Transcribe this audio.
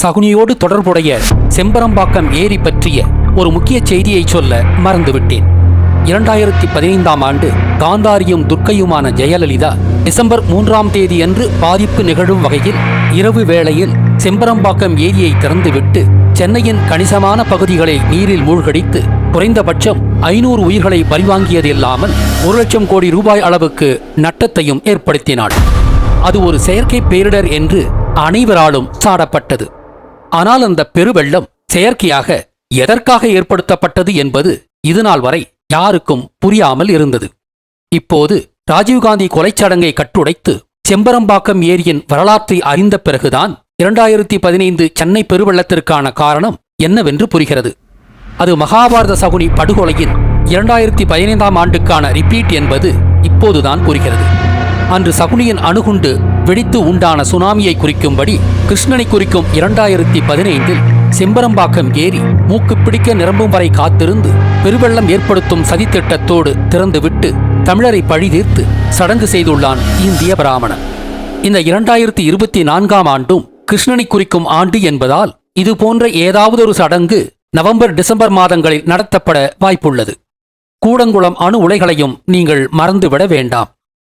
சகுனியோடு தொடர்புடைய செம்பரம்பாக்கம் ஏரி பற்றிய ஒரு முக்கிய செய்தியை சொல்ல மறந்துவிட்டேன். இரண்டாயிரத்தி பதினைந்தாம் ஆண்டு காந்தாரியும் துர்க்கையுமான ஜெயலலிதா டிசம்பர் மூன்றாம் தேதியன்று பாதிப்பு நிகழும் வகையில் இரவு வேளையில் செம்பரம்பாக்கம் ஏரியை திறந்துவிட்டு சென்னையின் கணிசமான பகுதிகளை நீரில் மூழ்கடித்து குறைந்தபட்சம் ஐநூறு உயிர்களை பறிவாங்கியதில்லாமல் ஒரு லட்சம் கோடி ரூபாய் அளவுக்கு நட்டத்தையும் ஏற்படுத்தினாள். அது ஒரு செயற்கை பேரிடர் என்று அனைவராலும் சாடப்பட்டது. ஆனால் அந்த பெருவெள்ளம் செயற்கையாக எதற்காக ஏற்படுத்தப்பட்டது என்பது இதுநாள் வரை யாருக்கும் புரியாமல் இருந்தது. இப்போது ராஜீவ்காந்தி கொலைச்சடங்கை கட்டுடைத்து செம்பரம்பாக்கம் ஏரியின் வரலாற்றை அறிந்த பிறகுதான் இரண்டாயிரத்தி பதினைந்து சென்னை பெருவெள்ளத்திற்கான காரணம் என்னவென்று புரிகிறது. அது மகாபாரத சகுனி படுகொலையின் இரண்டாயிரத்தி பதினைந்தாம் ஆண்டுக்கான ரிப்பீட் என்பது இப்போதுதான் புரிகிறது. அன்று சகுனியின் அணுகுண்டு வெடித்து உண்டான சுனாமியை குறிக்கும்படி கிருஷ்ணனை குறிக்கும் இரண்டாயிரத்தி பதினைந்தில் செம்பரம்பாக்கம் ஏரி மூக்கு பிடிக்க நிரம்பும் வரை காத்திருந்து பெருவெள்ளம் ஏற்படுத்தும் சதித்திட்டத்தோடு திறந்துவிட்டு தமிழரை பழிதீர்த்து சடங்கு செய்துள்ளான் இந்திய பிராமணன். இந்த இரண்டாயிரத்தி இருபத்தி நான்காம் ஆண்டும் கிருஷ்ணனை குறிக்கும் ஆண்டு என்பதால் இது போன்ற ஏதாவது ஒரு சடங்கு நவம்பர் டிசம்பர் மாதங்களில் நடத்தப்பட வாய்ப்புள்ளது. கூடங்குளம் அணு உலைகளையும் நீங்கள் மறந்துவிட வேண்டாம்.